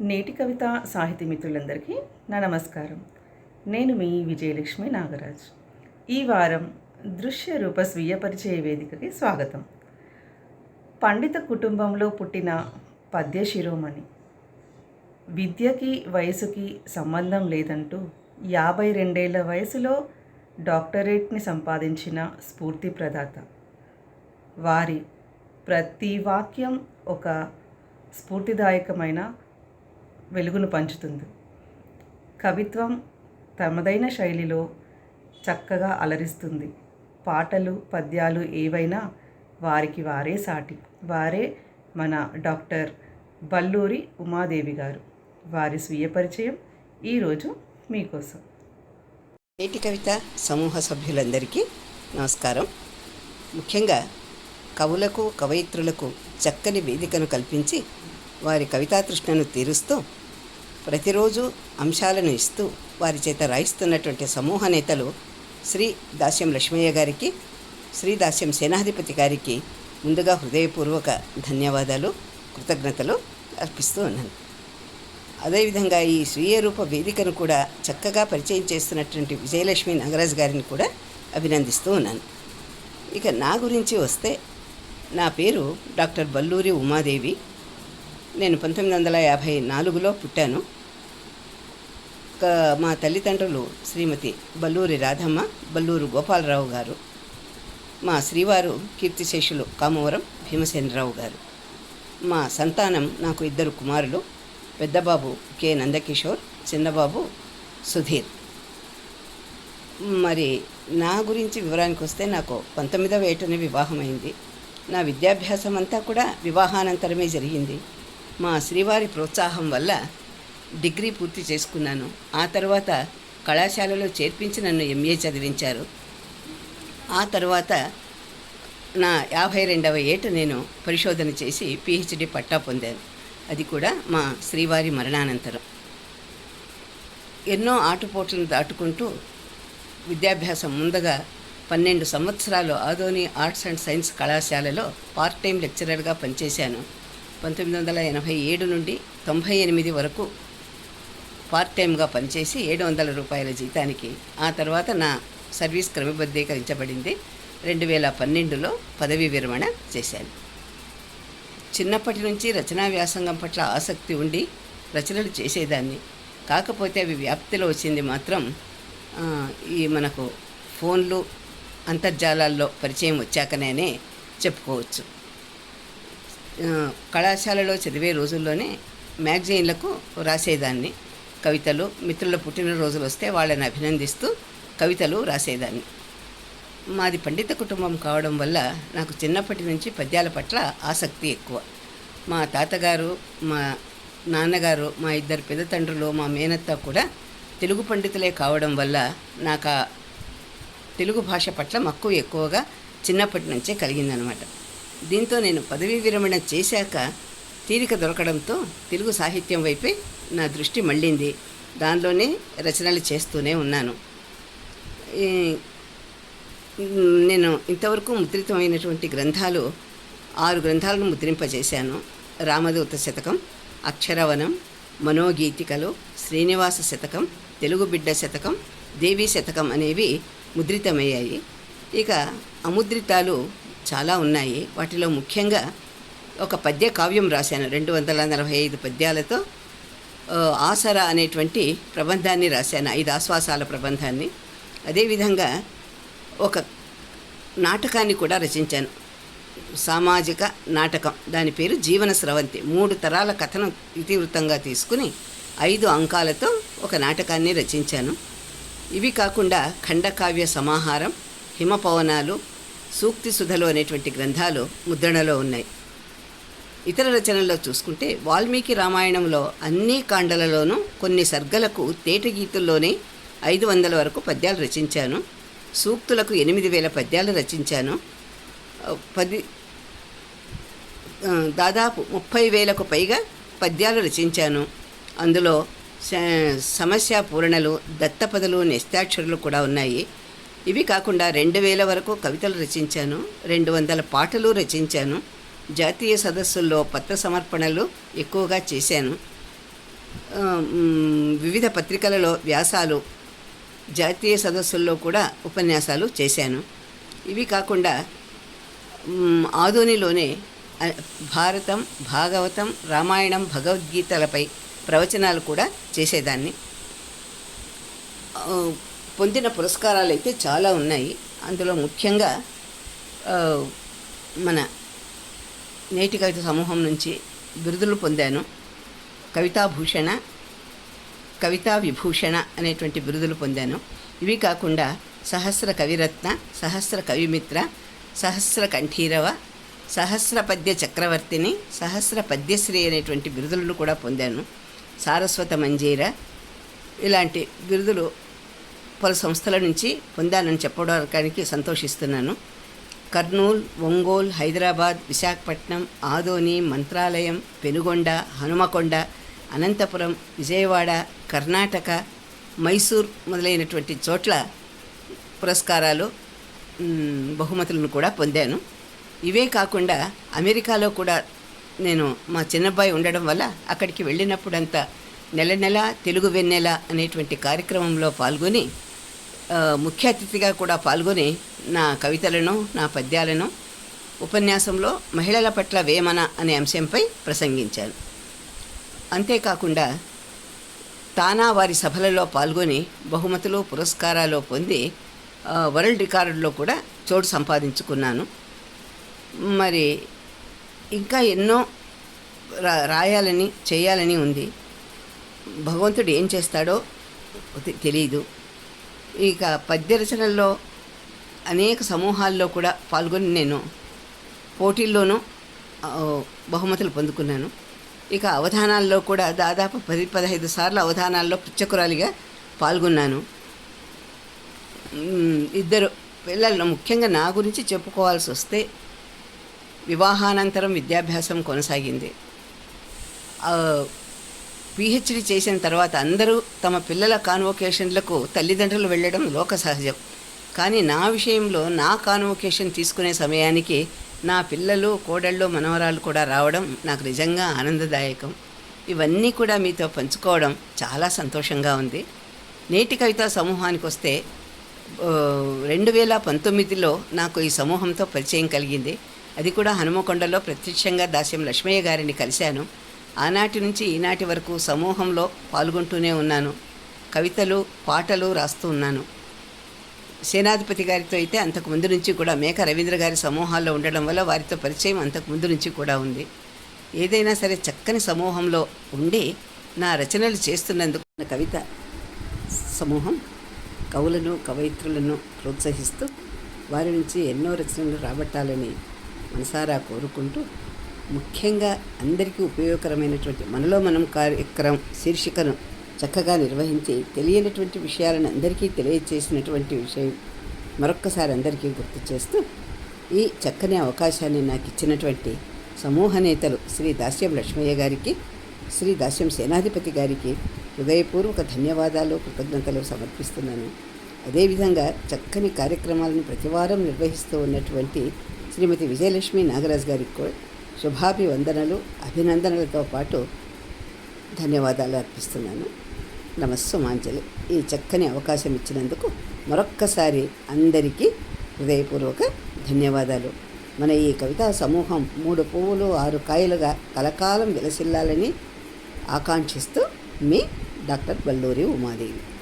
నేటి కవిత సాహితీ మిత్రులందరికీ నా నమస్కారం. నేను మీ విజయలక్ష్మి నాగరాజ్. ఈ వారం దృశ్య రూప స్వీయ పరిచయ వేదికకి స్వాగతం. పండిత కుటుంబంలో పుట్టిన పద్య శిరోమణి. విద్యకి వయసుకి సంబంధం లేదంటూ యాభై రెండేళ్ళ వయసులో డాక్టరేట్ని సంపాదించిన స్ఫూర్తి ప్రదాత. వారి ప్రతి వాక్యం ఒక స్ఫూర్తిదాయకమైన వెలుగును పంచుతుంది. కవిత్వం తమదైన శైలిలో చక్కగా అలరిస్తుంది. పాటలు పద్యాలు ఏవైనా వారికి వారే సాటి. వారే మన డాక్టర్ బల్లూరి ఉమాదేవి గారు. వారి స్వీయ పరిచయం ఈరోజు మీకోసం. నేటి కవిత సమూహ సభ్యులందరికీ నమస్కారం. ముఖ్యంగా కవులకు కవయిత్రులకు చక్కని వేదికను కల్పించి వారి కవితా తృష్ణను తీరుస్తూ ప్రతిరోజు అంశాలను ఇస్తూ వారి చేత రాయిస్తున్నటువంటి సమూహ నేతలు శ్రీ దాస్యం లక్ష్మయ్య గారికి శ్రీ దాస్యం సేనాధిపతి గారికి ముందుగా హృదయపూర్వక ధన్యవాదాలు కృతజ్ఞతలు అర్పిస్తూ ఉన్నాను. అదేవిధంగా ఈ స్వీయ రూప వేదికను కూడా చక్కగా పరిచయం చేస్తున్నటువంటి విజయలక్ష్మి నాగరాజ్ గారిని కూడా అభినందిస్తూ ఉన్నాను. ఇక నా గురించి వస్తే నా పేరు డాక్టర్ బల్లూరి ఉమాదేవి. నేను పంతొమ్మిది వందల యాభై నాలుగులో పుట్టాను. మా తల్లిదండ్రులు శ్రీమతి బల్లూరి రాధమ్మ బల్లూరు గోపాలరావు గారు మా శ్రీవారు కీర్తిశేషులు కామవరం భీమసేనరావు గారు. మా సంతానం నాకు ఇద్దరు కుమారులు పెద్దబాబు కె. నందకిషోర్ చిన్నబాబు సుధీర్. మరి నా గురించి వివరానికి వస్తే నాకు పంతొమ్మిదవ ఏటనే వివాహమైంది. నా విద్యాభ్యాసం అంతా కూడా వివాహానంతరమే జరిగింది. మా శ్రీవారి ప్రోత్సాహం వల్ల డిగ్రీ పూర్తి చేసుకున్నాను. ఆ తర్వాత కళాశాలలో చేర్పించి నన్ను ఎంఏ చదివించారు. ఆ తర్వాత నా యాభై రెండవ ఏట నేను పరిశోధన చేసి పిహెచ్డి పట్టా పొందాను. అది కూడా మా శ్రీవారి మరణానంతరం. ఎన్నో ఆటుపోట్లను దాటుకుంటూ విద్యాభ్యాసం ముందుగా పన్నెండు సంవత్సరాలు ఆదోని ఆర్ట్స్ అండ్ సైన్స్ కళాశాలలో పార్ట్ టైం లెక్చరర్గా పనిచేశాను. పంతొమ్మిది వందల ఎనభై ఏడు నుండి తొంభై ఎనిమిది వరకు పార్ట్ టైంగా పనిచేసి ఏడు వందల రూపాయల జీతానికి ఆ తర్వాత నా సర్వీస్ క్రమబద్ధీకరించబడింది. రెండు వేల పన్నెండులో పదవీ విరమణ చేశాను. చిన్నప్పటి నుంచి రచనా వ్యాసంగం పట్ల ఆసక్తి ఉండి రచనలు చేసేదాన్ని. కాకపోతే అవి వ్యాప్తిలో వచ్చింది మాత్రం ఈ మనకు ఫోన్లు అంతర్జాలాల్లో పరిచయం వచ్చాకనే చెప్పుకోవచ్చు. కళాశాలలో చదివే రోజుల్లోనే మ్యాగజైన్లకు రాసేదాన్ని. కవితలు మిత్రుల పుట్టినరోజులు వస్తే వాళ్ళని అభినందిస్తూ కవితలు రాసేదాన్ని. మాది పండిత కుటుంబం కావడం వల్ల నాకు చిన్నప్పటి నుంచి పద్యాల పట్ల ఆసక్తి ఎక్కువ. మా తాతగారు మా నాన్నగారు మా ఇద్దరు పెద్ద తండ్రులు మా మేనత్త కూడా తెలుగు పండితులే కావడం వల్ల నాకు ఆ తెలుగు భాష పట్ల మక్కువ ఎక్కువగా చిన్నప్పటి నుంచే కలిగిందనమాట. దీంతో నేను పదవీ విరమణ చేశాక తీరిక దొరకడంతో తెలుగు సాహిత్యం వైపే నా దృష్టి మళ్ళింది. దానిలోనే రచనలు చేస్తూనే ఉన్నాను. నేను ఇంతవరకు ముద్రితమైనటువంటి గ్రంథాలు ఆరు గ్రంథాలను ముద్రింపజేశాను. రామదూత శతకం అక్షరవనం మనోగీతికలు శ్రీనివాస శతకం తెలుగు బిడ్డ శతకం దేవీ శతకం అనేవి ముద్రితమయ్యాయి. ఇక అముద్రితాలు చాలా ఉన్నాయి. వాటిలో ముఖ్యంగా ఒక పద్య కావ్యం రాశాను. రెండు వందల నలభై ఐదు పద్యాలతో ఆసరా ఆసర అనేటువంటి ప్రబంధాన్ని రాశాను. ఐదు ఆశ్వాసాల ప్రబంధాన్ని. అదేవిధంగా ఒక నాటకాన్ని కూడా రచించాను. సామాజిక నాటకం. దాని పేరు జీవన స్రవంతి. మూడు తరాల కథను ఇతివృత్తంగా తీసుకుని ఐదు అంకాలతో ఒక నాటకాన్ని రచించాను. ఇవి కాకుండా ఖండకావ్య సమాహారం హిమపవనాలు సూక్తి సుధలు అనేటువంటి గ్రంథాలు ముద్రణలో ఉన్నాయి. ఇతర రచనల్లో చూసుకుంటే వాల్మీకి రామాయణంలో అన్ని కాండలలోనూ కొన్ని సర్గలకు తేట గీతుల్లోనే ఐదు వందల వరకు పద్యాలు రచించాను. సూక్తులకు ఎనిమిది వేల పద్యాలు రచించాను. పది దాదాపు ముప్పై వేలకు పైగా పద్యాలు రచించాను. అందులో సమస్య పూరణలు దత్తపదలు నిస్తాక్షరులు కూడా ఉన్నాయి. ఇవి కాకుండా రెండు వేల వరకు కవితలు రచించాను రెండు వందల పాటలు రచించాను జాతీయ సదస్సుల్లో పత్ర సమర్పణలు ఎక్కువగా చేశాను. వివిధ పత్రికలలో వ్యాసాలు జాతీయ సదస్సుల్లో కూడా ఉపన్యాసాలు చేశాను. ఇవి కాకుండా ఆధునిలోనే భారతం భాగవతం రామాయణం భగవద్గీతలపై ప్రవచనాలు కూడా చేసేదాన్ని. పొందిన పురస్కారాలు అయితే చాలా ఉన్నాయి. అందులో ముఖ్యంగా మన నేటి కవిత సమూహం నుంచి బిరుదులు పొందాను. కవితాభూషణ కవితా విభూషణ అనేటువంటి బిరుదులు పొందాను. ఇవి కాకుండా సహస్ర కవిరత్న సహస్ర కవిమిత్ర సహస్ర కంఠీరవ సహస్ర పద్య చక్రవర్తిని సహస్ర పద్యశ్రీ అనేటువంటి బిరుదులను కూడా పొందాను. సారస్వత మంజీర ఇలాంటి బిరుదులు పలు సంస్థల నుంచి పొందానని చెప్పడానికి సంతోషిస్తున్నాను. కర్నూల్ ఒంగోల్ హైదరాబాద్ విశాఖపట్నం ఆదోని మంత్రాలయం పెనుగొండ హనుమకొండ అనంతపురం విజయవాడ కర్ణాటక మైసూర్ మొదలైనటువంటి చోట్ల పురస్కారాలు బహుమతులను కూడా పొందాను. ఇవే కాకుండా అమెరికాలో కూడా నేను మా చిన్నబ్బాయి ఉండడం వల్ల అక్కడికి వెళ్ళినప్పుడంతా నెల నెల తెలుగు వెన్నెల అనేటువంటి కార్యక్రమంలో పాల్గొని ముఖ్య అతిథిగా కూడా పాల్గొని నా కవితలను నా పద్యాలను ఉపన్యాసంలో మహిళల పట్ల వేమన అనే అంశంపై ప్రసంగించాను అంతేకాకుండా తానా వారి సభలలో పాల్గొని బహుమతులు పురస్కారాలు పొంది వరల్డ్ రికార్డులో కూడా చోటు సంపాదించుకున్నాను. మరి ఇంకా ఎన్నో రా రాయాలని చేయాలని ఉంది. భగవంతుడు ఏం చేస్తాడో తె- తెలియదు ఇక పద్య రచనల్లో అనేక సమూహాల్లో కూడా పాల్గొని నేను పోటీల్లోనూ బహుమతులు పొందుకున్నాను. ఇక అవధానాల్లో కూడా దాదాపు పది పదహైదు సార్లు అవధానాల్లో పుచ్చకురాలిగా పాల్గొన్నాను. ఇద్దరు పిల్లలు ముఖ్యంగా నా గురించి చెప్పుకోవాల్సి వస్తే వివాహానంతరం విద్యాభ్యాసం కొనసాగింది. పిహెచ్డి చేసిన తర్వాత అందరూ తమ పిల్లల కాన్వొకేషన్లకు తల్లిదండ్రులు వెళ్ళడం లోక సహజం. కానీ నా విషయంలో నా కాన్వొకేషన్ తీసుకునే సమయానికి నా పిల్లలు కోడళ్ళు మనవరాలు కూడా రావడం నాకు నిజంగా ఆనందదాయకం. ఇవన్నీ కూడా మీతో పంచుకోవడం చాలా సంతోషంగా ఉంది. నేటి కవితా సమూహానికి వస్తే రెండు వేల పంతొమ్మిదిలో నాకు ఈ సమూహంతో పరిచయం కలిగింది. అది కూడా హనుమకొండలో ప్రత్యక్షంగా దాస్యం లక్ష్మయ్య గారిని కలిశాను. ఆనాటి నుంచి ఈనాటి వరకు సమూహంలో పాల్గొంటూనే ఉన్నాను. కవితలు పాటలు రాస్తూ ఉన్నాను. సేనాధిపతి గారితో అయితే అంతకు ముందు నుంచి కూడా మేక రవీంద్ర గారి సమూహాల్లో ఉండడం వల్ల వారితో పరిచయం అంతకు ముందు నుంచి కూడా ఉంది. ఏదైనా సరే చక్కని సమూహంలో ఉండి నా రచనలు చేస్తున్నందుకు కవిత సమూహం కవులను కవయిత్రులను ప్రోత్సహిస్తూ వారి నుంచి ఎన్నో రచనలు రాబట్టాలని మనసారా కోరుకుంటూ ముఖ్యంగా అందరికీ ఉపయోగకరమైనటువంటి మనలో మనం కార్యక్రమం శీర్షికను చక్కగా నిర్వహించి తెలియనటువంటి విషయాలను అందరికీ తెలియచేసినటువంటి విషయం మరొక్కసారి అందరికీ గుర్తు చేస్తూ ఈ చక్కని అవకాశాన్ని నాకు ఇచ్చినటువంటి సమూహ నేతలు శ్రీ దాస్యం లక్ష్మయ్య గారికి శ్రీ దాస్యం సేనాధిపతి గారికి హృదయపూర్వక ధన్యవాదాలు కృతజ్ఞతలు సమర్పిస్తున్నాను. అదేవిధంగా చక్కని కార్యక్రమాలను ప్రతివారం నిర్వహిస్తూ ఉన్నటువంటి శ్రీమతి విజయలక్ష్మి నాగరాజ్ గారికి కూడా శుభాభివందనలు అభినందనలతో పాటు ధన్యవాదాలు అర్పిస్తున్నాను. నమస్సుమాంజలి. ఈ చక్కని అవకాశం ఇచ్చినందుకు మరొక్కసారి అందరికీ హృదయపూర్వక ధన్యవాదాలు. మన ఈ కవితా సమూహం మూడు పువ్వులు ఆరు కాయలుగా కలకాలం విలసిల్లాలని ఆకాంక్షిస్తూ మీ డాక్టర్ బల్లూరి ఉమాదేవి.